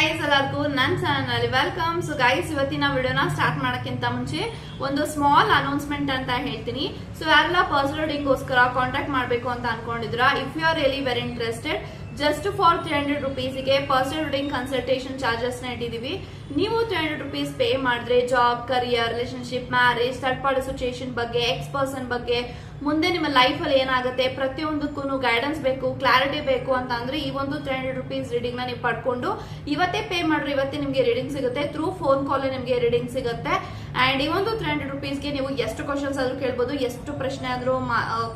Guys ಎಲ್ಲರಿಗೂ ನನ್ನ channel welcome so guys ಇವತ್ತಿನ ವಿಡಿಯೋನ ಸ್ಟಾರ್ಟ್ ಮಾಡೋಕ್ಕಿಂತ ಮುಂಚೆ ಒಂದು ಸ್ಮಾಲ್ ಅನೌನ್ಸ್ಮೆಂಟ್ ಅಂತ ಹೇಳ್ತೀನಿ. ಸೊ ಯಾರೆಲ್ಲ ಪರ್ಸನಲ್ ಗೋಸ್ಕರ ಕಾಂಟ್ಯಾಕ್ಟ್ ಮಾಡಬೇಕು ಅಂತ ಅನ್ಕೊಂಡಿದ್ರ if you are really very interested just for three hundred ರುಪೀಸ್ಗೆ personal reading consultation ಚಾರ್ಜಸ್ನ ಇಟ್ಟಿದೀವಿ ನೀವು ತ್ರೀ ಹಂಡ್ರೆಡ್ ರುಪೀಸ್ ಪೇ ಮಾಡಿದ್ರೆ job career relationship marriage third party situation ಬಗ್ಗೆ ಎಕ್ಸ್ ಪರ್ಸನ್ ಬಗ್ಗೆ ಮುಂದೆ ನಿಮ್ಮ ಲೈಫ್ ಅಲ್ಲಿ ಏನಾಗುತ್ತೆ? ಪ್ರತಿಯೊಂದಕ್ಕೂ ಗೈಡೆನ್ಸ್ ಬೇಕು ಕ್ಲಾರಿಟಿ ಬೇಕು ಅಂತ ಅಂದ್ರೆ ಈ ಒಂದು ತ್ರೀ ಹಂಡ್ರೆಡ್ ರುಪೀಸ್ ರೀಡಿಂಗ್ನ ನೀವು ಪಡ್ಕೊಂಡು ಇವತ್ತೇ ಪೇ ಮಾಡ್ರಿ, ಇವತ್ತೇ ನಿಮಗೆ ರೀಡಿಂಗ್ ಸಿಗುತ್ತೆ. ಥ್ರೂ ಫೋನ್ ಕಾಲ್ ನಿಮಗೆ ರೀಡಿಂಗ್ ಸಿಗುತ್ತೆ. ಅಂಡ್ ಈ ಒಂದು ತ್ರೀ ಹಂಡ್ರೆಡ್ ರುಪೀಸ್ಗೆ ನೀವು ಎಷ್ಟು ಕ್ವಶನ್ಸ್ ಆದರೂ ಕೇಳ್ಬೋದು, ಎಷ್ಟು ಪ್ರಶ್ನೆ ಆದರೂ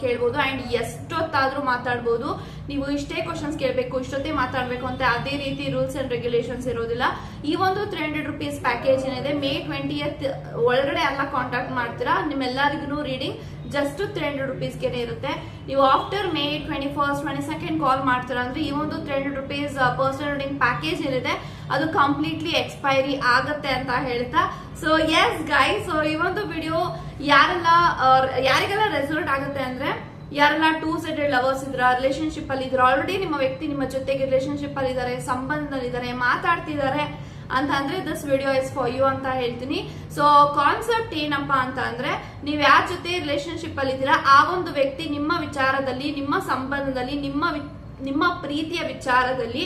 ಕೇಳ್ಬೋದು ಆ್ಯಂಡ್ ಎಷ್ಟೊತ್ತಾದರೂ ಮಾತಾಡ್ಬೋದು, ನೀವು ಇಷ್ಟೇ ಕ್ವಶನ್ಸ್ ಕೇಳಬೇಕು, ಇಷ್ಟೊತ್ತೇ ಮಾತಾಡಬೇಕು ಅಂತ ಅದೇ ರೀತಿ ರೂಲ್ಸ್ ಆ್ಯಂಡ್ ರೆಗ್ಯುಲೇಷನ್ಸ್ ಇರೋದಿಲ್ಲ. ಈ ಒಂದು ತ್ರೀ ಹಂಡ್ರೆಡ್ ರುಪೀಸ್ ಪ್ಯಾಕೇಜ್ ಏನಿದೆ ಮೇ ಟ್ವೆಂಟಿ ಒಳಗಡೆ ಎಲ್ಲ ಕಾಂಟ್ಯಾಕ್ಟ್ ಮಾಡ್ತೀರಾ, ನಿಮ್ಮೆಲ್ಲರಿಗೂ ರೀಡಿಂಗ್ ಜಸ್ಟ್ ತ್ರೀ ಹಂಡ್ರೆಡ್ ರುಪೀಸ್ಗೆ ಇರುತ್ತೆ. ನೀವು after May twenty first twenty second call ಮಾಡ್ತೀರಾ ಅಂದರೆ ಈ ಒಂದು three hundred rupees personal reading package ಏನಿದೆ ಅದು ಕಂಪ್ಲೀಟ್ಲಿ ಎಕ್ಸ್ಪೈರಿ ಆಗತ್ತೆ ಅಂತ ಹೇಳ್ತಾ. ಸೊ ಎಸ್ ಗೈ ಸೊ ಈ ಒಂದು ವಿಡಿಯೋ ಯಾರೆಲ್ಲ ಯಾರಿಗೆಲ್ಲ ರೆಸಲ್ಟ್ ಆಗುತ್ತೆ ಅಂದ್ರೆ, ಯಾರೆಲ್ಲ ಟೂ ಸೈಡೆಡ್ ಲವರ್ಸ್ ಇದ್ರ ರಿಲೇಶನ್ಶಿಪ್ ಅಲ್ಲಿ ಇದ್ರ ಆಲ್ರೆಡಿ ನಿಮ್ಮ ವ್ಯಕ್ತಿ ನಿಮ್ಮ ಜೊತೆಗೆ ರಿಲೇಶನ್ಶಿಪ್ ಅಲ್ಲಿ ಇದಾರೆ ಸಂಬಂಧದಲ್ಲಿದ್ದಾರೆ ಮಾತಾಡ್ತಿದ್ದಾರೆ ಅಂತ ಅಂದ್ರೆ this video is for you ಅಂತ ಹೇಳ್ತೀನಿ. ಸೊ ಕಾನ್ಸೆಪ್ಟ್ ಏನಪ್ಪಾ ಅಂತ ಅಂದ್ರೆ, ನೀವ್ ಯಾರ ಜೊತೆ ರಿಲೇಶನ್ಶಿಪ್ ಅಲ್ಲಿ ಇದ್ದೀರಾ, ಆ ಒಂದು ವ್ಯಕ್ತಿ ನಿಮ್ಮ ವಿಚಾರದಲ್ಲಿ, ನಿಮ್ಮ ಸಂಬಂಧದಲ್ಲಿ, ನಿಮ್ಮ ನಿಮ್ಮ ಪ್ರೀತಿಯ ವಿಚಾರದಲ್ಲಿ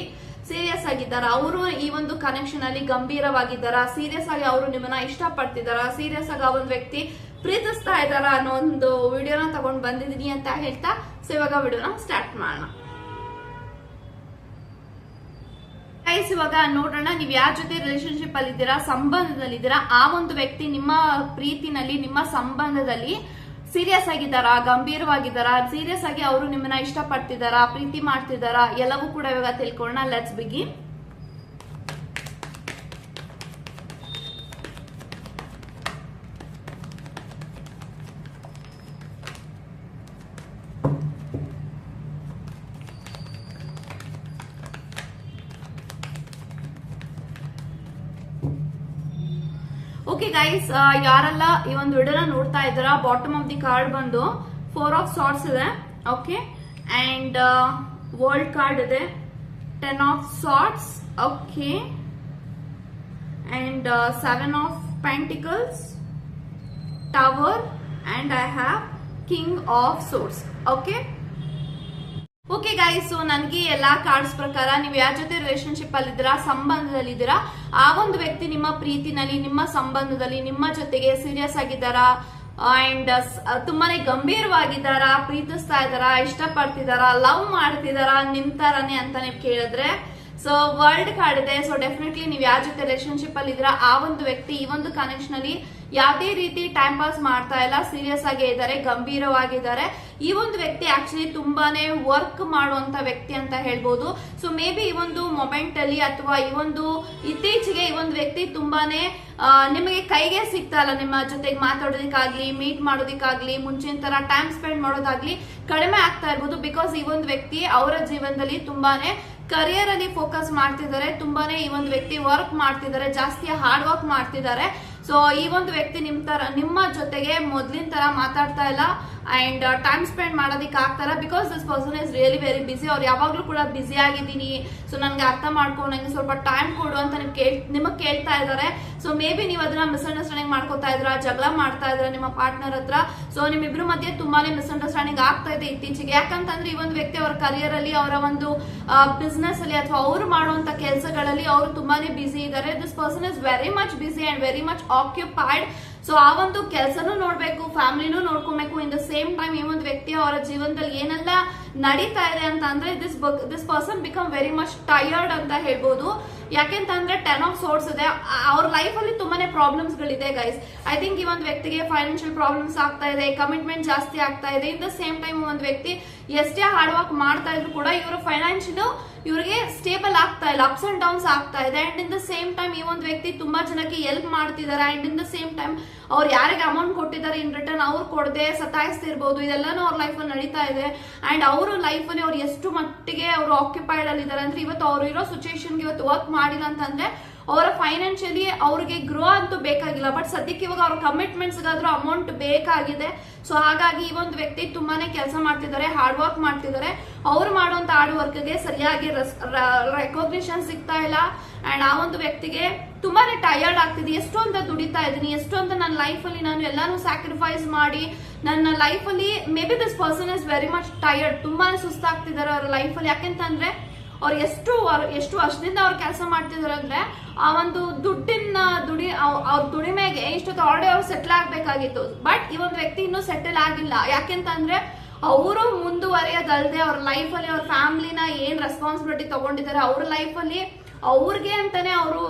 ಸೀರಿಯಸ್ ಆಗಿದ್ದಾರಾ? ಅವರು ಈ ಒಂದು ಕನೆಕ್ಷನ್ ಅಲ್ಲಿ ಗಂಭೀರವಾಗಿದ್ದಾರ? ಸೀರಿಯಸ್ ಆಗಿ ಅವರು ನಿಮ್ಮನ್ನ ಇಷ್ಟಪಡ್ತಿದ್ದಾರಾ? ಸೀರಿಯಸ್ ಆಗಿ ಆ ಒಂದು ವ್ಯಕ್ತಿ ಪ್ರೀತಿಸ್ತಾ ಇದ್ದಾರ ಅನ್ನೋ ಒಂದು ವಿಡಿಯೋನ ತಗೊಂಡ್ ಬಂದಿದೀನಿ ಅಂತ ಹೇಳ್ತಾ ಸೊ ಇವಾಗ ವಿಡಿಯೋನ ಸ್ಟಾರ್ಟ್ ಮಾಡೋಣ. ಇವಾಗ ನೋಡೋಣ, ನೀವು ಯಾರ ಜೊತೆ ರಿಲೇಶನ್ಶಿಪ್ ಅಲ್ಲಿ ಇದ್ದೀರಾ ಸಂಬಂಧದಲ್ಲಿ ಇದ್ದೀರಾ ಆ ಒಂದು ವ್ಯಕ್ತಿ ನಿಮ್ಮ ಪ್ರೀತಿನಲ್ಲಿ, ನಿಮ್ಮ ಸಂಬಂಧದಲ್ಲಿ ಸೀರಿಯಸ್ ಆಗಿದ್ದಾರಾ, ಗಂಭೀರವಾಗಿದ್ದಾರಾ, ಸೀರಿಯಸ್ ಆಗಿ ಅವರು ನಿಮ್ಮನ್ನ ಇಷ್ಟಪಡ್ತಿದ್ದಾರಾ, ಪ್ರೀತಿ ಮಾಡ್ತಿದಾರಾ ಎಲ್ಲವೂ ಕೂಡ ಇವಾಗ ತಿಳ್ಕೊಳ್ಳೋಣ. ಲೆಟ್ಸ್ ಬಿಗಿ ಓಕೆ ಗೈಸ್ ಯಾರೆಲ್ಲ ಈ ಒಂದು ವಿಡಿಯೋನ ನೋಡ್ತಾ ಇದ್ದಾರಾ ಬಾಟಮ್ ಆಫ್ ದಿ ಕಾರ್ಡ್ ಬಂದು ಫೋರ್ ಆಫ್ ಸಾರ್ಟ್ಸ್ ಇದೆ ಓಕೆ ಅಂಡ್ ವರ್ಲ್ಡ್ ಕಾರ್ಡ್ ಇದೆ ten of swords okay and seven of pentacles tower and I have king of swords okay okay guys so ನನಗೆ ಎಲ್ಲಾ ಕಾರ್ಡ್ಸ್ ಪ್ರಕಾರ ನೀವು ಯಾರ ಜೊತೆ relationship ಅಲ್ಲಿ ಇದ್ದೀರಾ, ಸಂಬಂಧದಲ್ಲಿ ಇದ್ದೀರಾ, ಆ ಒಂದು ವ್ಯಕ್ತಿ ನಿಮ್ಮ ಪ್ರೀತಿನಲ್ಲಿ, ನಿಮ್ಮ ಸಂಬಂಧದಲ್ಲಿ, ನಿಮ್ಮ ಜೊತೆಗೆ ಸೀರಿಯಸ್ ಆಗಿದ್ದಾರಾ ಅಂಡ್ ತುಂಬಾನೇ ಗಂಭೀರವಾಗಿದ್ದಾರಾ, ಪ್ರೀತಿಸ್ತಾ ಇದ್ದಾರಾ, ಇಷ್ಟಪಡ್ತಿದ್ದಾರಾ ಲವ್ ಮಾಡ್ತಿದಾರಾ ನಿಮ್ ತರಾನೇ ಅಂತ ನೀವು ಕೇಳಿದ್ರೆ ಸೊ ವರ್ಲ್ಡ್ ಕಾರ್ಡ್ ಇದೆ. ಸೊ ಡೆಫಿನೆಟ್ಲಿ ನೀವು ಯಾರ ಜೊತೆ ರಿಲೇಶನ್ಶಿಪ್ ಅಲ್ಲಿ ಇದ್ದೀರಾ, ಆ ಒಂದು ವ್ಯಕ್ತಿ ಈ ಒಂದು ಕನೆಕ್ಷನ್ ಅಲ್ಲಿ ಯಾವುದೇ ರೀತಿ ಟೈಮ್ ಪಾಸ್ ಮಾಡ್ತಾ ಇಲ್ಲ ಸೀರಿಯಸ್ ಆಗಿ ಇದ್ದಾರೆ, ಗಂಭೀರವಾಗಿದ್ದಾರೆ. ಈ ಒಂದು ವ್ಯಕ್ತಿ ಆಕ್ಚುಲಿ ತುಂಬಾನೇ ವರ್ಕ್ ಮಾಡುವಂತ ವ್ಯಕ್ತಿ ಅಂತ ಹೇಳ್ಬೋದು. ಸೊ ಮೇ ಬಿ ಈ ಒಂದು ಮೊಮೆಂಟ್ ಅಲ್ಲಿ ಅಥವಾ ಈ ಒಂದು ಇತ್ತೀಚೆಗೆ ಈ ಒಂದು ವ್ಯಕ್ತಿ ತುಂಬಾನೇ ನಿಮಗೆ ಕೈಗೆ ಸಿಗ್ತಾ ಇಲ್ಲ ನಿಮ್ಮ ಜೊತೆಗೆ ಮಾತಾಡೋದಕ್ಕಾಗ್ಲಿ ಮೀಟ್ ಮಾಡೋದಕ್ಕಾಗ್ಲಿ ಮುಂಚಿನ ತರ ಟೈಮ್ ಸ್ಪೆಂಡ್ ಮಾಡೋದಾಗ್ಲಿ ಕಡಿಮೆ ಆಗ್ತಾ ಇರ್ಬೋದು ಬಿಕಾಸ್ ಈ ಒಂದು ವ್ಯಕ್ತಿ ಅವರ ಜೀವನದಲ್ಲಿ ತುಂಬಾನೇ ಕರಿಯರ್ ಅಲ್ಲಿ ಫೋಕಸ್ ಮಾಡ್ತಿದ್ದಾರೆ, ತುಂಬಾನೇ ಈ ಒಂದು ವ್ಯಕ್ತಿ ವರ್ಕ್ ಮಾಡ್ತಿದ್ದಾರೆ, ಜಾಸ್ತಿ ಹಾರ್ಡ್ ವರ್ಕ್ ಮಾಡ್ತಿದ್ದಾರೆ. ಸೊ ಈ ಒಂದು ವ್ಯಕ್ತಿ ನಿಮ್ ತರ ನಿಮ್ಮ ಜೊತೆಗೆ ಮೊದ್ಲಿನ ತರ ಮಾತಾಡ್ತಾ ಇಲ್ಲ. ಅಂಡ್ ಟೈಮ್ ಸ್ಪೆಂಡ್ ಮಾಡೋದಕ್ಕೆ ಆಗ್ತಾರ because this person is really very busy ಅವ್ರು ಯಾವಾಗಲೂ ಕೂಡ ಬಿಸಿ ಆಗಿದ್ದೀನಿ. ಸೊ ನನಗೆ ಅರ್ಥ ಮಾಡ್ಕೊಂಡು ನಂಗೆ ಸ್ವಲ್ಪ ಟೈಮ್ ಕೊಡು ಅಂತ ನೀವು ಕೇಳ್, ನಿಮಗೆ ಕೇಳ್ತಾ ಇದ್ದಾರೆ ಸೊ ಮೇ ಬಿ ನೀವು ಅದನ್ನ ಮಿಸ್ಅಂಡರ್ಸ್ಟ್ಯಾಂಡಿಂಗ್ ಮಾಡ್ಕೋತಾ ಇದ್ರ ಜಗಳ ಮಾಡ್ತಾ ಇದ್ರ ನಿಮ್ಮ ಪಾರ್ಟ್ನರ್ ಹತ್ರ. ಸೊ ನಿಮ್ಮಿಬ್ರು ಮಧ್ಯೆ ತುಂಬಾನೇ ಮಿಸ್ಅಂಡರ್ಸ್ಟ್ಯಾಂಡಿಂಗ್ ಆಗ್ತಾ ಇದೆ ಇತ್ತೀಚೆಗೆ. ಯಾಕಂತಂದ್ರೆ ಈ ಒಂದು ವ್ಯಕ್ತಿ ಅವ್ರ ಕರಿಯರ್ ಅಲ್ಲಿ, ಅವರ ಒಂದು ಬಿಸ್ನೆಸ್ ಅಲ್ಲಿ ಅಥವಾ ಅವರು ಮಾಡುವಂತ ಕೆಲಸಗಳಲ್ಲಿ ಅವರು ತುಂಬಾನೇ ಬಿಸಿ ಇದ್ದಾರೆ. This person is very much busy and very much occupied so ಆ ಒಂದು ಕೆಲಸನೂ ನೋಡ್ಬೇಕು, ಫ್ಯಾಮಿಲಿನೂ ನೋಡ್ಕೊಬೇಕು. ಇನ್ ದ ಸೇಮ್ ಟೈಮ್ ಈ ಒಂದು ವ್ಯಕ್ತಿ ಅವರ ಜೀವನದಲ್ಲಿ ಏನೆಲ್ಲ ನಡೀತಾ ಇದೆ ಅಂತ ಅಂದ್ರೆ this this person become very much tired ಅಂತ ಹೇಳ್ಬೋದು. ಯಾಕೆಂತಂದ್ರೆ ಟೆನ್ ಆಫ್ ಸೋರ್ಸ್ ಇದೆ. ಅವ್ರ ಲೈಫ್ ಅಲ್ಲಿ ತುಂಬಾನೇ ಪ್ರಾಬ್ಲಮ್ಸ್ ಗಳಿದೆ ಗೈಸ್ ಐ ಥಿಂಕ್ ಈ ಒಂದು ವ್ಯಕ್ತಿಗೆ ಫೈನಾನ್ಷಿಯಲ್ ಪ್ರಾಬ್ಲಮ್ಸ್ ಆಗ್ತಾ ಇದೆ ಕಮಿಟ್ಮೆಂಟ್ ಜಾಸ್ತಿ ಆಗ್ತಾ ಇದೆ. ಇನ್ ದ ಸೇಮ್ ಟೈಮ್ ಒಂದು ವ್ಯಕ್ತಿ ಎಷ್ಟೇ ಹಾರ್ಡ್ ವರ್ಕ್ ಮಾಡ್ತಾ ಇದ್ರು ಕೂಡ, ಇವರು ಫೈನಾನ್ಷಿಯಲ್ ಇವ್ರಿಗೆ ಸ್ಟೇಬಲ್ ಆಗ್ತಾ ಇಲ್ಲ ಅಪ್ಸ್ ಅಂಡ್ ಡೌನ್ಸ್ ಆಗ್ತಾ ಇದೆ. And in the same time ಈ ಒಂದು ವ್ಯಕ್ತಿ ತುಂಬಾ ಜನಕ್ಕೆ ಹೆಲ್ಪ್ ಮಾಡ್ತಿದ್ದಾರೆ. And in the same time ಅವ್ರು ಯಾರಿಗೆ ಅಮೌಂಟ್ ಕೊಟ್ಟಿದ್ದಾರೆ ಇನ್ ರಿಟರ್ನ್ ಅವ್ರು ಕೊಡದೆ ಸತಾಯಿಸ್ತಿರ್ಬೋದು. ಇದೆಲ್ಲಾನು ಅವ್ರ ಲೈಫ್ ಅಲ್ಲಿ ನಡೀತಾ ಇದೆ. ಅಂಡ್ ಅವರು ಲೈಫ್ ಅಲ್ಲಿ ಅವ್ರು ಎಷ್ಟು ಮಟ್ಟಿಗೆ ಅವರು ಆಕ್ಯುಪೈಡ್ ಅಲ್ಲಿ ಇದ್ದಾರೆ ಅಂದ್ರೆ, ಇವತ್ತು ಅವ್ರು ಇರೋ ಸಿಚುವೇಶನ್ಗೆ ಇವತ್ತು ವರ್ಕ್ ಮಾಡಿಲ್ಲ ಅಂತಂದ್ರೆ ಅವರ ಫೈನಾನ್ಷಿಯಲಿ ಅವ್ರಿಗೆ ಗ್ರೋ ಅಂತೂ ಬೇಕಾಗಿಲ್ಲ ಬಟ್ ಸದ್ಯಕ್ಕೆ ಇವಾಗ ಅವ್ರ ಕಮಿಟ್ಮೆಂಟ್ಸ್ಗಾದ್ರೂ ಅಮೌಂಟ್ ಬೇಕಾಗಿದೆ. ಸೊ ಹಾಗಾಗಿ ಈ ಒಂದು ವ್ಯಕ್ತಿ ತುಂಬಾನೇ ಕೆಲಸ ಮಾಡ್ತಿದ್ದಾರೆ ಹಾರ್ಡ್ ವರ್ಕ್ ಮಾಡ್ತಿದ್ದಾರೆ. ಅವ್ರು ಮಾಡುವಂತ ಹಾರ್ಡ್ ವರ್ಕ್ಗೆ ಸರಿಯಾಗಿ ರೆಕಾಗ್ನಿಷನ್ ಸಿಗ್ತಾ ಇಲ್ಲ. ಅಂಡ್ ಆ ಒಂದು ವ್ಯಕ್ತಿಗೆ ತುಂಬಾನೇ ಟಯರ್ಡ್ ಆಗ್ತಿದೆ. ಎಷ್ಟು ಅಂತ ದುಡಿತಾ ಇದ್ದೀನಿ ಎಷ್ಟು ಅಂತ ನನ್ನ ಲೈಫಲ್ಲಿ ನಾನು ಎಲ್ಲಾನು ಸ್ಯಾಕ್ರಿಫೈಸ್ ಮಾಡಿ, ನನ್ನ ಲೈಫಲ್ಲಿ maybe this person is very much tired ತುಂಬಾನೇ ಸುಸ್ತಾಗ್ತಿದ್ದಾರೆ ಅವ್ರ ಲೈಫಲ್ಲಿ ಯಾಕೆಂತಂದ್ರೆ ಅವ್ರು ಎಷ್ಟು ಎಷ್ಟು ವರ್ಷದಿಂದ ಅವ್ರು ಕೆಲಸ ಮಾಡ್ತಿದ್ರು ಅಂದ್ರೆ ಆ ಒಂದು ದುಡ್ಡಿನ ದುಡಿ ಅವ್- ಅವ್ರ ದುಡಿಮೆಗೆ ಇಷ್ಟೊತ್ತು ಆಲ್ರೆಡಿ ಅವ್ರು ಸೆಟ್ಲ್ ಆಗ್ಬೇಕಾಗಿತ್ತು. ಬಟ್ ಈ ಒಂದು ವ್ಯಕ್ತಿ ಇನ್ನೂ ಸೆಟಲ್ ಆಗಿಲ್ಲ. ಯಾಕೆಂತಂದ್ರೆ ಅವರು ಮುಂದುವರಿಯೋದಲ್ದೆ ಅವ್ರ ಲೈಫಲ್ಲಿ ಅವ್ರ ಫ್ಯಾಮಿಲಿನ ಏನ್ ರೆಸ್ಪಾನ್ಸಿಬಿಲಿಟಿ ತಗೊಂಡಿದ್ದಾರೆ ಅವ್ರ ಲೈಫಲ್ಲಿ ಅವ್ರಿಗೆ ಅಂತಾನೆ ಅವರು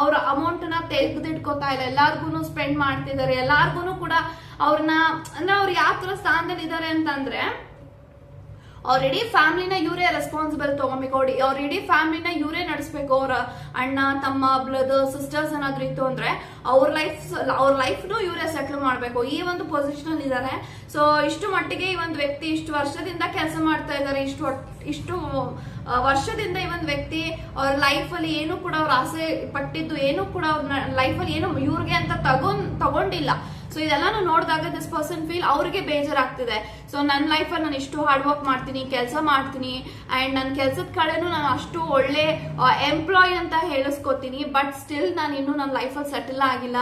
ಅವ್ರ ಅಮೌಂಟ್ನ ತೆಗೆದಿಟ್ಕೋತಾ ಇಲ್ಲ. ಎಲ್ಲಾರ್ಗು ಸ್ಪೆಂಡ್ ಮಾಡ್ತಿದ್ದಾರೆ. ಎಲ್ಲಾರ್ಗು ಕೂಡ ಅವ್ರನ್ನ ಅಂದ್ರೆ ಅವ್ರು ಯಾವ ತರ ಸ್ಥಾನದಲ್ಲಿ ಇದ್ದಾರೆ ಅಂತಂದ್ರೆ ಅವ್ರ ಇಡೀ ಫ್ಯಾಮಿಲಿನ ಇವರೇ ರೆಸ್ಪಾನ್ಸಿಬಲ್ ತಗೊಬೇಕು ಅವ್ರ ಇಡೀ ಫ್ಯಾಮಿಲಿನ ಇವರೇ ನಡೆಸ್ಬೇಕು ಅವ್ರ ಅಣ್ಣ, ತಮ್ಮ ಬ್ರದರ್ ಸಿಸ್ಟರ್ಸ್ ಏನಾದ್ರು ಇತ್ತು ಅಂದ್ರೆ ಅವ್ರ ಲೈಫ್ ಅವ್ರ ಲೈಫ್ನು ಇವರೇ ಸೆಟ್ಲ್ ಮಾಡ್ಬೇಕು. ಈ ಒಂದು ಪೊಸಿಷನ್ ಇದ್ದಾರೆ ಸೊ ಇಷ್ಟು ಮಟ್ಟಿಗೆ ಈ ಒಂದು ವ್ಯಕ್ತಿ ಇಷ್ಟು ವರ್ಷದಿಂದ ಕೆಲಸ ಮಾಡ್ತಾ ಇದ್ದಾರೆ ಇಷ್ಟು ಇಷ್ಟು ವರ್ಷದಿಂದ ಈ ಒಂದು ವ್ಯಕ್ತಿ ಅವ್ರ ಲೈಫ್ ಅಲ್ಲಿ ಏನು ಕೂಡ ಅವ್ರ ಆಸೆ ಪಟ್ಟಿದ್ದು ಏನು ಕೂಡ ಅವ್ರ ಲೈಫ್ ಅಲ್ಲಿ ಏನು ಇವ್ರಿಗೆ ಅಂತ ತಗೊಂಡ್, ತಗೊಂಡಿಲ್ಲ. ಸೊ ಇದೆಲ್ಲಾನು ನೋಡಿದಾಗ ದಿಸ್ ಪರ್ಸನ್ ಫೀಲ್ ಅವ್ರಿಗೆ ಬೇಜಾರಾಗ್ತಿದೆ. ಸೊ ನನ್ನ ಲೈಫಲ್ಲಿ ನಾನು ಇಷ್ಟು ಹಾರ್ಡ್ ವರ್ಕ್ ಮಾಡ್ತೀನಿ, ಕೆಲಸ ಮಾಡ್ತೀನಿ ಅಂಡ್ ನನ್ನ ಕೆಲಸದ ಕಡೆನೂ ನಾನು ಅಷ್ಟು ಒಳ್ಳೆ ಎಂಪ್ಲಾಯ್ ಅಂತ ಹೇಳಿಸ್ಕೊತೀನಿ ಬಟ್ ಸ್ಟಿಲ್ ನಾನು ಇನ್ನೂ ನನ್ನ ಲೈಫಲ್ಲಿ ಸೆಟಲ್ ಆಗಿಲ್ಲ.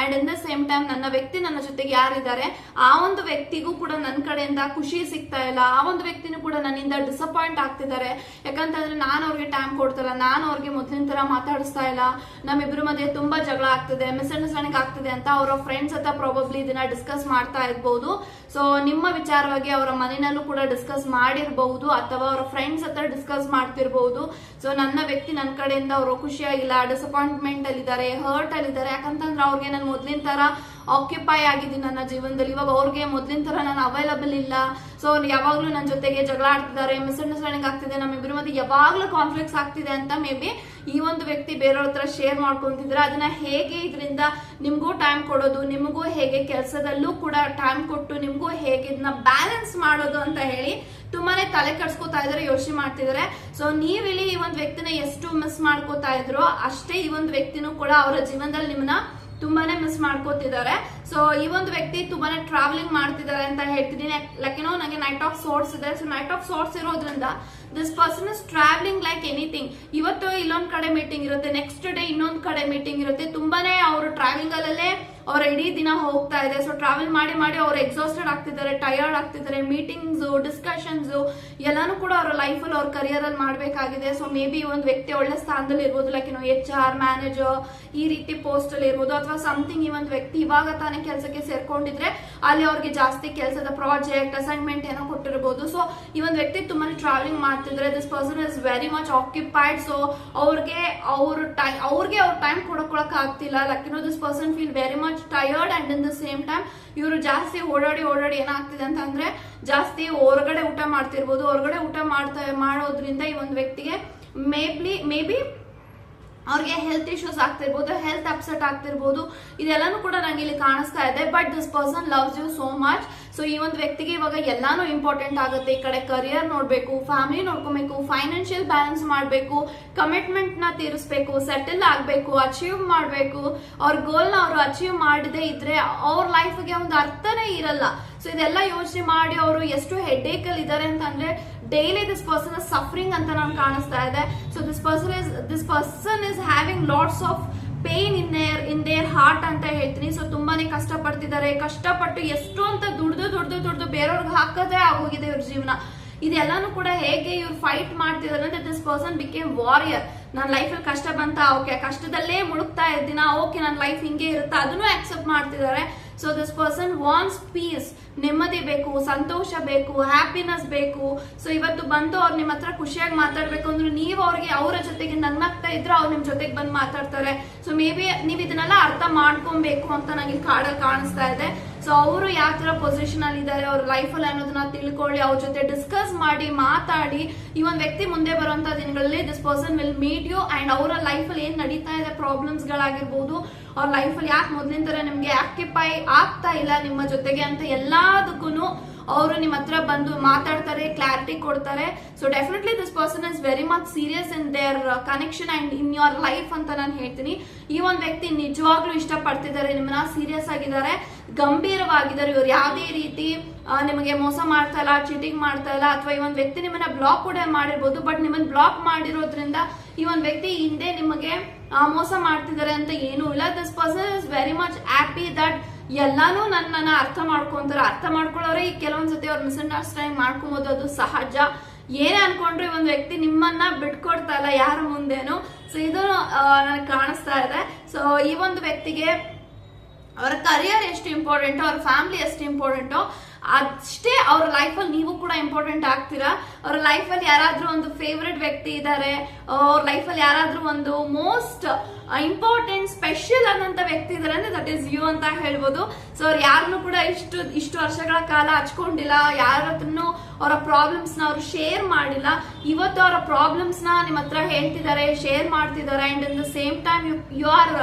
And in the same time ನನ್ನ ವ್ಯಕ್ತಿ ನನ್ನ ಜೊತೆಗೆ ಯಾರಿದ್ದಾರೆ, ಆ ಒಂದು ವ್ಯಕ್ತಿಗೂ ಕೂಡ ನನ್ನ ಕಡೆಯಿಂದ ಖುಷಿ ಸಿಗ್ತಾ ಇಲ್ಲ. ಆ ಒಂದು ವ್ಯಕ್ತಿನೂ ಕೂಡ ನನ್ನಿಂದ ಡಿಸಪಾಯಿಂಟ್ ಆಗ್ತಿದ್ದಾರೆ. ಯಾಕಂತಂದ್ರೆ ನಾನು ಅವ್ರಿಗೆ ಟೈಮ್ ಕೊಡ್ತಿಲ್ಲ, ನಾನು ಅವ್ರಿಗೆ ಮೊದಲಿನ ತರ ಮಾತಾಡಿಸ್ತಾ ಇಲ್ಲ. ನಮ್ಮಿಬ್ರ ಮಧ್ಯೆ ತುಂಬಾ ಜಗಳ ಆಗ್ತಿದೆ ಮಿಸ್ಅಂಡರ್ಸ್ಟ್ಯಾಂಡಿಂಗ್ ಆಗ್ತಿದೆ ಅಂತ ಅವರ ಫ್ರೆಂಡ್ಸ್ ಹತ್ರ ಪ್ರಾಬಬ್ಲಿ ಇದನ್ನ ಡಿಸ್ಕಸ್ ಮಾಡ್ತಾ ಇರ್ಬೋದು. ಸೊ ನಿಮ್ಮ ವಿಚಾರವಾಗಿ ಅವರ ಮನೆಯಲ್ಲೂ ಕೂಡ ಡಿಸ್ಕಸ್ ಮಾಡಿರಬಹುದು ಅಥವಾ ಅವರ ಫ್ರೆಂಡ್ಸ್ ಹತ್ರ ಡಿಸ್ಕಸ್ ಮಾಡ್ತಿರ್ಬಹುದು. ಸೊ ನನ್ನ ವ್ಯಕ್ತಿ ನನ್ನ ಕಡೆಯಿಂದ ಅವರು ಖುಷಿಯಾಗಿಲ್ಲ ಡಿಸಪಾಯಿಂಟ್ಮೆಂಟ್ ಅಲ್ಲಿದ್ದಾರೆ ಹರ್ಟ್ ಅಲ್ಲಿದ್ದಾರೆ. ಯಾಕಂತಂದ್ರೆ ಅವ್ರಿಗೆ ನಾನು ಮೊದಲಿನ ತರ ಆಕ್ಯುಪೈ ಆಗಿದ್ದೀನಿ ನನ್ನ ಜೀವನದಲ್ಲಿ. ಇವಾಗ ಅವ್ರಿಗೆ ಮೊದಲಿನ ತರ ನಾನು ಅವೈಲಬಲ್ ಇಲ್ಲ. ಸೊ ಯಾವಾಗ್ಲೂ ನನ್ನ ಜೊತೆಗೆ ಜಗಳ ಆಡ್ತಿದ್ದಾರೆ ಮಿಸ್ಅಂಡರ್ಸ್ಟ್ಯಾಂಡಿಂಗ್ ಆಗ್ತಿದೆ ನಮ್ಮಿಬ್ಬರ ಮಧ್ಯೆ ಯಾವಾಗ್ಲೂ ಕಾನ್ಫ್ಲಿಕ್ಟ್ಸ್ ಆಗ್ತಿದೆ ಅಂತ ಮೇ ಬಿ ಈ ಒಂದು ವ್ಯಕ್ತಿ ಬೇರೆಯವ್ರ ಹತ್ರ ಶೇರ್ ಮಾಡ್ಕೊಂತಿದ್ರೆ ಅದನ್ನ ಹೇಗೆ ಇದರಿಂದ ನಿಮಗೂ ಟೈಮ್ ಕೊಡೋದು, ನಿಮಗೂ ಹೇಗೆ ಕೆಲಸದಲ್ಲೂ ಕೂಡ ಟೈಮ್ ಕೊಟ್ಟು, ನಿಮಗೂ ಹೇಗೆ ಇದನ್ನ ಬ್ಯಾಲೆನ್ಸ್ ಮಾಡೋದು ಅಂತ ಹೇಳಿ ತುಂಬಾನೇ ತಲೆ ಕೆಡ್ಸ್ಕೊತಾ ಇದಾರೆ ಯೋಚನೆ ಮಾಡ್ತಿದ್ದಾರೆ. ಸೊ ನೀವಿಲ್ಲಿ ಈ ಒಂದು ವ್ಯಕ್ತಿನ ಎಷ್ಟು ಮಿಸ್ ಮಾಡ್ಕೋತಾ ಇದ್ರೋ ಅಷ್ಟೇ ಈ ಒಂದು ವ್ಯಕ್ತಿನೂ ಕೂಡ ಅವರ ಜೀವನದಲ್ಲಿ ನಿಮ್ಮನ್ನ ತುಂಬಾನೇ ಮಿಸ್ ಮಾಡ್ಕೋತಿದ್ದಾರೆ. ಸೊ ಈ ಒಂದು ವ್ಯಕ್ತಿ ತುಂಬಾನೇ ಟ್ರಾವೆಲಿಂಗ್ ಮಾಡ್ತಿದ್ದಾರೆ ಅಂತ ಹೇಳ್ತಿದ್ದೀನಿ. ಲೈಕ್ ಏನೋ ನನಗೆ ನೈಟ್ ಆಫ್ ಸೋರ್ಸ್ ಇದೆ. ಸೊ ನೈಟ್ ಆಫ್ ಸೋರ್ಸ್ ಇರೋದ್ರಿಂದ this person is travelling like anything ಇವತ್ತು ಇಲ್ಲೊಂದ್ ಕಡೆ ಮೀಟಿಂಗ್ ಇರುತ್ತೆ ನೆಕ್ಸ್ಟ್ ಡೇ ಇನ್ನೊಂದ್ ಕಡೆ ಮೀಟಿಂಗ್ ಇರುತ್ತೆ. ತುಂಬಾನೇ ಅವರು ಟ್ರಾವೆಲಿಂಗ್ ಅಲ್ಲೇ ಅವ್ರ ಇಡೀ ದಿನ ಹೋಗ್ತಾ ಇದೆ. ಸೊ ಟ್ರಾವೆಲ್ ಮಾಡಿ ಮಾಡಿ ಅವ್ರು ಎಕ್ಸಾಸ್ಟೆಡ್ ಆಗ್ತಿದ್ದಾರೆ ಟಯರ್ಡ್ ಆಗ್ತಿದ್ದಾರೆ. ಮೀಟಿಂಗ್ಸ್ ಡಿಸ್ಕಷನ್ಸ್ ಎಲ್ಲಾನು ಕೂಡ ಅವ್ರ ಲೈಫಲ್ಲಿ ಅವ್ರ ಕರಿಯರ್ ಅಲ್ಲಿ ಮಾಡಬೇಕಾಗಿದೆ. ಸೊ ಮೇ ಬಿ ಒಂದು ವ್ಯಕ್ತಿ ಒಳ್ಳೆ ಸ್ಥಾನದಲ್ಲಿ ಇರ್ಬೋದು ಲೈಕ್ ಏನೋ ಎಚ್ ಆರ್ ಮ್ಯಾನೇಜರ್ ಈ ರೀತಿ ಪೋಸ್ಟ್ ಅಲ್ಲಿ ಇರ್ಬೋದು, ಅಥವಾ ಸಮಥಿಂಗ್ ಈ ಒಂದು ವ್ಯಕ್ತಿ ಇವಾಗ ತಾನೇ ಕೆಲಸಕ್ಕೆ ಸೇರ್ಕೊಂಡಿದ್ರೆ ಅಲ್ಲಿ ಅವ್ರಿಗೆ ಜಾಸ್ತಿ ಕೆಲಸದ ಪ್ರಾಜೆಕ್ಟ್ ಅಸೈನ್ಮೆಂಟ್ ಏನೋ ಕೊಟ್ಟಿರ್ಬೋದು. ಸೊ ಈ ಒಂದು ವ್ಯಕ್ತಿ ತುಂಬಾನೇ ಟ್ರಾವೆಲಿಂಗ್ ಮಾಡ್ತಿದ್ರೆ this person is very much occupied so ಅವ್ರಿಗೆ ಅವ್ರ ಟೈಮ್ ಅವ್ರಿಗೆ ಅವ್ರ ಟೈಮ್ ಕೊಡಕೊಳಕ್ ಆಗ್ತಿಲ್ಲ. Like this person feel very much tired and in the same time ಇವರು ಜಾಸ್ತಿ ಓಡಾಡಿ ಓಡಾಡಿ ಏನಾಗ್ತಿದೆ ಅಂತಂದ್ರೆ ಜಾಸ್ತಿ ಹೊರಗಡೆ ಊಟ ಮಾಡ್ತಿರ್ಬೋದು. ಹೊರಗಡೆ ಊಟ ಮಾಡ್ತಾ, ಮಾಡೋದ್ರಿಂದ ಈ ಒಂದು ವ್ಯಕ್ತಿಗೆ ಮೇಬ್ಲಿ ಮೇ ಬಿ ಅವ್ರಿಗೆ ಹೆಲ್ತ್ ಇಶ್ಯೂಸ್ ಆಗ್ತಿರ್ಬೋದು ಹೆಲ್ತ್ ಅಪ್ಸೆಟ್ ಆಗ್ತಿರ್ಬೋದು, ಇದೆಲ್ಲಾನು ಕೂಡ ನಂಗೆ ಇಲ್ಲಿ ಕಾಣಿಸ್ತಾ ಇದೆ. But this person loves you so much so ಈ ಒಂದು ವ್ಯಕ್ತಿಗೆ ಇವಾಗ ಎಲ್ಲಾನು ಇಂಪಾರ್ಟೆಂಟ್ ಆಗುತ್ತೆ. ಈ ಕಡೆ ಕರಿಯರ್ ನೋಡ್ಬೇಕು ಫ್ಯಾಮಿಲಿ ನೋಡ್ಕೊಬೇಕು ಫೈನಾನ್ಷಿಯಲ್ ಬ್ಯಾಲೆನ್ಸ್ ಮಾಡಬೇಕು ಕಮಿಟ್ಮೆಂಟ್ನ ತೀರಿಸಬೇಕು ಸೆಟಲ್ ಆಗಬೇಕು ಅಚೀವ್ ಮಾಡಬೇಕು. ಅವ್ರ ಗೋಲ್ನ ಅವ್ರು ಅಚೀವ್ ಮಾಡದೇ ಇದ್ರೆ ಅವ್ರ ಲೈಫ್ಗೆ ಒಂದು ಅರ್ಥನೇ ಇರಲ್ಲ. ಸೊ ಇದೆಲ್ಲ ಯೋಚನೆ ಮಾಡಿ ಅವರು ಎಷ್ಟು ಹೆಡ್ಏಕ್ ಅಲ್ಲಿ ಇದಾರೆ ಅಂತಂದ್ರೆ daily this person is suffering ಅಂತ ನಾನು ಕಾಣಿಸ್ತಾ ಇದೆ. So this person is this person is having lots of pain in their in their heart ಅಂತ ಹೇಳ್ತೀನಿ. ಸೊ ತುಂಬಾನೇ ಕಷ್ಟಪಡ್ತಿದ್ದಾರೆ. ಕಷ್ಟಪಟ್ಟು ಎಷ್ಟು ಅಂತ ದುಡ್ದು ದುಡ್ದು ದುಡ್ದು ಬೇರೆಯವ್ರಿಗೆ ಹಾಕದೇ ಆಗೋಗಿದೆ ಇವ್ರ ಜೀವನ. ಇದೆಲ್ಲಾನು ಕೂಡ ಹೇಗೆ ಇವ್ರು ಫೈಟ್ ಮಾಡ್ತಿದಾರೆ ಅಂದ್ರೆ ದಿಸ್ ಪರ್ಸನ್ ಬಿಕೇಮ್ ವಾರಿಯರ್ ನನ್ನ ಲೈಫಲ್ಲಿ ಕಷ್ಟ ಬಂತ, ಓಕೆ ಕಷ್ಟದಲ್ಲೇ ಮುಳುಗ್ತಾ ಇದ್ದೀನ ಓಕೆ ನನ್ನ ಲೈಫ್ ಹಿಂಗೆ ಇರುತ್ತೆ, ಅದನ್ನು ಅಕ್ಸೆಪ್ಟ್ ಮಾಡ್ತಿದ್ದಾರೆ. So this person wants peace ನೆಮ್ಮದಿ ಬೇಕು, ಸಂತೋಷ ಬೇಕು ಹ್ಯಾಪಿನೆಸ್ ಬೇಕು. ಸೊ ಇವತ್ತು ಬಂದು ಅವ್ರು ನಿಮ್ಮ ಹತ್ರ ಖುಷಿಯಾಗಿ ಮಾತಾಡ್ಬೇಕು ಅಂದ್ರೆ ನೀವು ಅವ್ರಿಗೆ ಅವರ ಜೊತೆಗೆ ನಗ್ನಾಗ್ತಾ ಇದ್ರೆ ಅವ್ರು ನಿಮ್ ಜೊತೆಗೆ ಬಂದು ಮಾತಾಡ್ತಾರೆ. ಸೊ ಮೇ ಬಿ ನೀವು ಇದನ್ನೆಲ್ಲ ಅರ್ಥ ಮಾಡ್ಕೊಬೇಕು ಅಂತ ನನಗೆ ಕಾಡಲ್ಲಿ ಕಾಣಿಸ್ತಾ ಇದೆ. ಸೊ ಅವರು ಯಾವ ತರ ಪೊಸಿಷನ್ ಅಲ್ಲಿ ಇದ್ದಾರೆ, ಅವ್ರ ಅಲ್ಲಿ ಅನ್ನೋದನ್ನ ತಿಳ್ಕೊಳ್ಳಿ, ಅವ್ರ ಜೊತೆ ಡಿಸ್ಕಸ್ ಮಾಡಿ, ಮಾತಾಡಿ. ಈ ಒಂದು ವ್ಯಕ್ತಿ ಮುಂದೆ ಬರುವಂತ ದಿನಗಳಲ್ಲಿ this person will meet you and ಅವರ ಲೈಫ್ ಅಲ್ಲಿ ಏನ್ ನಡೀತಾ ಇದೆ ಪ್ರಾಬ್ಲಮ್ಸ್ ಗಳಾಗಿರ್ಬೋದು, ಅವ್ರ ಲೈಫ್ ಅಲ್ಲಿ ಯಾಕೆ ಮೊದ್ಲಿನ ತರ ನಿಮ್ಗೆ ಆಕ್ಯುಪೈ ಆಗ್ತಾ ಇಲ್ಲ ನಿಮ್ಮ ಜೊತೆಗೆ ಅಂತ ಎಲ್ಲದಕ್ಕೂ ಅವರು ನಿಮ್ಮ ಹತ್ರ ಬಂದು ಮಾತಾಡ್ತಾರೆ ಕ್ಲಾರಿಟಿ ಕೊಡ್ತಾರೆ. So definitely this person is very much serious in their connection and in your life ಅಂತ ನಾನು ಹೇಳ್ತೀನಿ. ಈ ಒಂದು ವ್ಯಕ್ತಿ ನಿಜವಾಗ್ಲೂ ಇಷ್ಟಪಡ್ತಿದ್ದಾರೆ, ನಿಮ್ಮನ್ನ ಸೀರಿಯಸ್ ಆಗಿದ್ದಾರೆ, ಗಂಭೀರವಾಗಿದ್ದಾರೆ. ಇವರು ಯಾವುದೇ ರೀತಿ ನಿಮಗೆ ಮೋಸ ಮಾಡ್ತಾ ಇಲ್ಲ ಚೀಟಿಂಗ್ ಮಾಡ್ತಾ ಇಲ್ಲ, ಅಥವಾ ಈ ಒಂದು ವ್ಯಕ್ತಿ ನಿಮ್ಮನ್ನ ಬ್ಲಾಕ್ ಕೂಡ ಮಾಡಿರ್ಬೋದು ಬಟ್ ನಿಮ್ಮನ್ನ ಬ್ಲಾಕ್ ಮಾಡಿರೋದ್ರಿಂದ ಈ ಒಂದು ವ್ಯಕ್ತಿ ಹಿಂದೆ ನಿಮಗೆ ಮೋಸ ಮಾಡ್ತಿದ್ದಾರೆ ಅಂತ ಏನೂ ಇಲ್ಲ. This person is very much happy that ಎಲ್ಲಾನು ನನ್ನನ್ನ ಅರ್ಥ ಮಾಡ್ಕೊಂತಾರೆ. ಅರ್ಥ ಮಾಡ್ಕೊಳ್ಳೋರೆ ಈ ಕೆಲವೊಂದ್ಸತಿ ಅವ್ರು ಮಿಸ್ಅಂಡರ್ಸ್ಟ್ಯಾಂಡ್ ಮಾಡ್ಕೊಬೋದು. ಅದು ಸಹಜ. ಏನೇ ಅನ್ಕೊಂಡ್ರೆ ಒಂದು ವ್ಯಕ್ತಿ ನಿಮ್ಮನ್ನ ಬಿಟ್ಕೊಡ್ತಾ ಇಲ್ಲ, ಯಾರ ಮುಂದೇನು. ಸೊ ಇದು ನನಗೆ ಕಾಣಿಸ್ತಾ ಇದೆ. ಸೊ ಈ ಒಂದು ವ್ಯಕ್ತಿಗೆ ಅವರ ಕರಿಯರ್ ಎಷ್ಟು ಇಂಪಾರ್ಟೆಂಟ್ ಅವ್ರ ಫ್ಯಾಮಿಲಿ ಎಷ್ಟು ಇಂಪಾರ್ಟೆಂಟ್ ಅಷ್ಟೇ ಅವ್ರ ಲೈಫಲ್ಲಿ ನೀವು ಕೂಡ ಇಂಪಾರ್ಟೆಂಟ್ ಆಗ್ತೀರಾ? ಅವ್ರ ಲೈಫಲ್ಲಿ ಯಾರಾದ್ರೂ ಒಂದು ಫೇವ್ರೆಟ್ ವ್ಯಕ್ತಿ ಇದ್ದಾರೆ ಅವ್ರ ಲೈಫಲ್ಲಿ ಯಾರಾದ್ರೂ ಒಂದು ಮೋಸ್ಟ್ ಇಂಪಾರ್ಟೆಂಟ್ ಸ್ಪೆಷಲ್ ಅನ್ನೋಂಥ ವ್ಯಕ್ತಿ ಇದಾರೆ ಅಂದ್ರೆ ದಟ್ ಈಸ್ ಯು ಅಂತ ಹೇಳ್ಬೋದು. ಸೊ ಅವ್ರು ಯಾರನ್ನು ಕೂಡ ಇಷ್ಟು ಇಷ್ಟು ವರ್ಷಗಳ ಕಾಲ ಹಚ್ಕೊಂಡಿಲ್ಲ ಯಾರ ಹತ್ರನು ಅವರ ಪ್ರಾಬ್ಲಮ್ಸ್ನ ಅವ್ರು ಶೇರ್ ಮಾಡಿಲ್ಲ. ಇವತ್ತು ಅವರ ಪ್ರಾಬ್ಲಮ್ಸ್ನ ನಿಮ್ಮ ಹತ್ರ ಹೇಳ್ತಿದ್ದಾರೆ ಶೇರ್ ಮಾಡ್ತಿದ್ದಾರೆ and in the same time you you are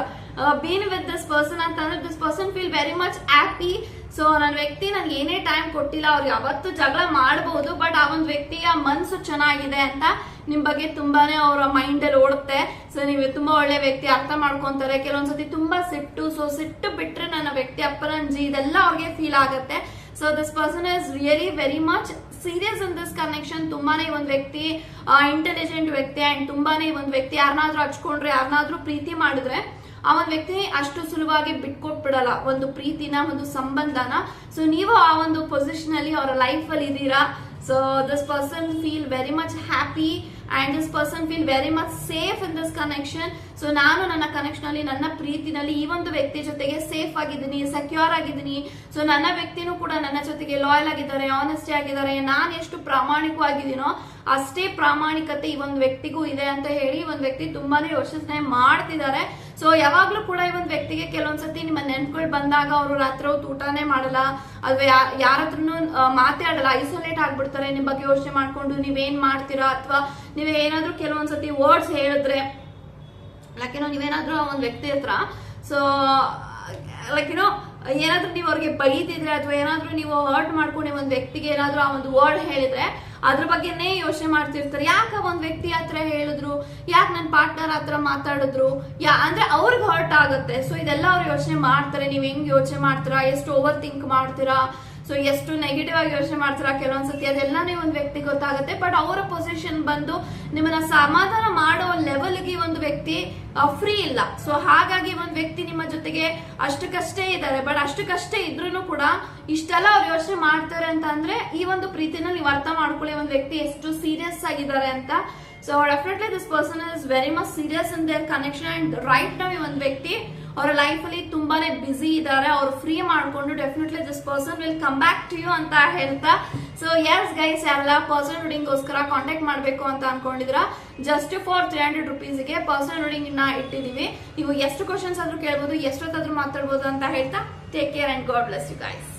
been with this person ಅಂತಂದ್ರೆ this person feel very much happy so ನನ್ನ ವ್ಯಕ್ತಿ ನನ್ಗೆ ಏನೇ ಟೈಮ್ ಕೊಟ್ಟಿಲ್ಲ, ಅವ್ರು ಯಾವತ್ತು ಜಗಳ ಮಾಡಬಹುದು ಬಟ್ ಆ ಒಂದು ವ್ಯಕ್ತಿಯ ಮನ್ಸು ಚೆನ್ನಾಗಿದೆ ಅಂತ ನಿಮ್ ಬಗ್ಗೆ ತುಂಬಾನೇ ಅವರ ಮೈಂಡ್ ಅಲ್ಲಿ ಓಡುತ್ತೆ. ಸೊ ನೀವು ತುಂಬಾ ಒಳ್ಳೆ ವ್ಯಕ್ತಿ ಅರ್ಥ ಮಾಡ್ಕೊಂತಾರೆ. ಕೆಲವೊಂದ್ಸತಿ ತುಂಬಾ ಸಿಟ್ಟು ಸೊ ಸಿಟ್ಟು ಬಿಟ್ರೆ ನನ್ನ ವ್ಯಕ್ತಿ ಅಪ್ಪರಂಜಿ ಇದೆಲ್ಲ ಅವ್ರಿಗೆ ಫೀಲ್ ಆಗುತ್ತೆ. So this person is really very much serious in this connection ತುಂಬಾನೇ ಒಂದು ವ್ಯಕ್ತಿ ಇಂಟೆಲಿಜೆಂಟ್ ವ್ಯಕ್ತಿ ಅಂಡ್ ತುಂಬಾನೇ ಒಂದು ವ್ಯಕ್ತಿ ಯಾರನ್ನಾದ್ರೂ ಹಚ್ಕೊಂಡ್ರೆ ಯಾರನ್ನಾದ್ರೂ ಪ್ರೀತಿ ಮಾಡಿದ್ರೆ ಆ ಒಂದು ವ್ಯಕ್ತಿ ಅಷ್ಟು ಸುಲಭವಾಗಿ ಬಿಟ್ಕೊಟ್ಬಿಡಲ್ಲ. ಒಂದು ಪ್ರೀತಿನ, ಒಂದು ಸಂಬಂಧನ. ಸೊ ನೀವು ಆ ಒಂದು ಪೊಸಿಷನ್ ಅಲ್ಲಿ, ಅವರ ಲೈಫ್ ಅಲ್ಲಿ ಇದ್ದೀರಾ. So this person feel very much happy and this person feel very much safe in this connection so ನಾನು ನನ್ನ ಕನೆಕ್ಷನ್ ಅಲ್ಲಿ, ನನ್ನ ಪ್ರೀತಿನಲ್ಲಿ ಈ ಒಂದು ವ್ಯಕ್ತಿ ಜೊತೆಗೆ ಸೇಫ್ ಆಗಿದ್ದೀನಿ ಸೆಕ್ಯೂರ್ ಆಗಿದ್ದೀನಿ. ಸೊ ನನ್ನ ವ್ಯಕ್ತಿನೂ ಕೂಡ ನನ್ನ ಜೊತೆಗೆ ಲಾಯಲ್ ಆಗಿದ್ದಾರೆ ಆನೆಸ್ಟಿ ಆಗಿದ್ದಾರೆ. ನಾನು ಎಷ್ಟು ಪ್ರಾಮಾಣಿಕವಾಗಿದ್ದೀನೋ ಅಷ್ಟೇ ಪ್ರಾಮಾಣಿಕತೆ ಈ ಒಂದು ವ್ಯಕ್ತಿಗೂ ಇದೆ ಅಂತ ಹೇಳಿ ಒಂದು ವ್ಯಕ್ತಿ ತುಂಬಾನೇ ಯೋಚನೆ ಮಾಡ್ತಿದ್ದಾರೆ. ಸೊ ಯಾವಾಗ್ಲೂ ಕೂಡ ಈ ಒಂದು ವ್ಯಕ್ತಿಗೆ ಕೆಲವೊಂದ್ಸತಿ ನಿಮ್ಮ ನೆನ್ಪುಗಳು ಬಂದಾಗ ಅವರು ರಾತ್ರಿ ಹೊತ್ತು ಊಟನೇ ಮಾಡಲ್ಲ ಅಥವಾ ಯಾರ ಹತ್ರನು ಮಾತಾಡಲ್ಲ ಐಸೋಲೇಟ್ ಆಗ್ಬಿಡ್ತಾರೆ ನಿಮ್ ಬಗ್ಗೆ ಯೋಚನೆ ಮಾಡ್ಕೊಂಡು ನೀವೇನ್ ಮಾಡ್ತೀರಾ ಅಥವಾ ನೀವ್ ಕೆಲವೊಂದು ಕೆಲವೊಂದ್ಸತಿ ವರ್ಡ್ಸ್ ಹೇಳಿದ್ರೆ ಲೈಕ್ ಏನೋ ನೀವೇನಾದ್ರೂ ಒಂದು ವ್ಯಕ್ತಿ ಹತ್ರ ಸೊ ಲೈಕ್ ಏನೋ ಏನಾದ್ರೂ ನೀವು ಅವ್ರಿಗೆ ಬೈದಿದ್ರೆ ಅಥವಾ ಏನಾದ್ರೂ ನೀವು ಹರ್ಟ್ ಮಾಡ್ಕೊಂಡು ಒಂದು ವ್ಯಕ್ತಿಗೆ ಏನಾದ್ರೂ ಆ ಒಂದು ವರ್ಡ್ ಹೇಳಿದ್ರೆ ಅದ್ರ ಬಗ್ಗೆನೇ ಯೋಚನೆ ಮಾಡ್ತಿರ್ತಾರೆ. ಯಾಕೆ ಒಂದು ವ್ಯಕ್ತಿ ಹತ್ರ ಹೇಳಿದ್ರು? ಯಾಕೆ ನನ್ನ ಪಾರ್ಟ್ನರ್ ಹತ್ರ ಮಾತಾಡಿದ್ರು? ಯಾ ಅಂದ್ರೆ ಅವ್ರಿಗೆ ಹರ್ಟ್ ಆಗುತ್ತೆ. ಸೊ ಇದೆಲ್ಲ ಅವ್ರು ಯೋಚನೆ ಮಾಡ್ತಾರೆ. ನೀವು ಹೆಂಗ್ ಯೋಚನೆ ಮಾಡ್ತೀರಾ? ಎಷ್ಟು ಓವರ್ ಥಿಂಕ್ ಮಾಡ್ತೀರಾ? ಸೊ ಎಷ್ಟು ನೆಗೆಟಿವ್ ಆಗಿ ಯೋಚನೆ ಮಾಡ್ತೀರಾ? ಕೆಲವೊಂದ್ಸತಿ ಅದೆಲ್ಲನೇ ಒಂದು ವ್ಯಕ್ತಿ ಗೊತ್ತಾಗುತ್ತೆ. ಬಟ್ ಅವರ ಪೊಸಿಷನ್ ಬಂದು ನಿಮ್ಮನ್ನ ಸಮಾಧಾನ ಮಾಡೋ ಲೆವೆಲ್ಗೆ ಒಂದು ವ್ಯಕ್ತಿ ಫ್ರೀ ಇಲ್ಲ. ಸೊ ಹಾಗಾಗಿ ಒಂದು ವ್ಯಕ್ತಿ ನಿಮ್ಮ ಜೊತೆಗೆ ಅಷ್ಟಕ್ಕಷ್ಟೇ ಇದ್ದಾರೆ. ಬಟ್ ಅಷ್ಟಕ್ಕಷ್ಟೇ ಇದ್ರೂ ಕೂಡ ಇಷ್ಟೆಲ್ಲ ಅವ್ರು ಯೋಚನೆ ಮಾಡ್ತಾರೆ ಅಂತ ಅಂದ್ರೆ ಈ ಒಂದು ಪ್ರೀತಿನ ನೀವು ಅರ್ಥ ಮಾಡ್ಕೊಳ್ಳಿ ಒಂದು ವ್ಯಕ್ತಿ ಎಷ್ಟು ಸೀರಿಯಸ್ ಆಗಿದ್ದಾರೆ ಅಂತ. So definitely this person is very much serious in their connection and right ನಾವು ಈ ಒಂದು ವ್ಯಕ್ತಿ ಅವರ ಲೈಫ್ ಅಲ್ಲಿ ತುಂಬಾನೇ ಬಿಸಿ ಇದ್ದಾರೆ. ಅವ್ರು ಫ್ರೀ ಮಾಡಿಕೊಂಡು definitely this person will come back to you ಅಂತ ಹೇಳ್ತಾ. ಸೊ ಎಸ್ ಗೈಸ್ ಎಲ್ಲ ಪರ್ಸನಲ್ ರೀಡಿಂಗ್ಗೋಸ್ಕರ ಕಾಂಟ್ಯಾಕ್ಟ್ ಮಾಡಬೇಕು ಅಂತ ಅನ್ಕೊಂಡಿದ್ರ ಜಸ್ಟ್ ಫಾರ್ ತ್ರೀ ಹಂಡ್ರೆಡ್ ರುಪೀಸ್ಗೆ ಪರ್ಸನಲ್ ರೀಡಿಂಗ್ನ ಇಟ್ಟಿದೀವಿ ನೀವು ಎಷ್ಟು ಕ್ವಶನ್ಸ್ ಆದ್ರೂ ಕೇಳ್ಬೋದು, ಎಷ್ಟೊತ್ತಾದ್ರೂ ಮಾತಾಡ್ಬೋದು ಅಂತ ಹೇಳ್ತಾ. Take care and God bless you guys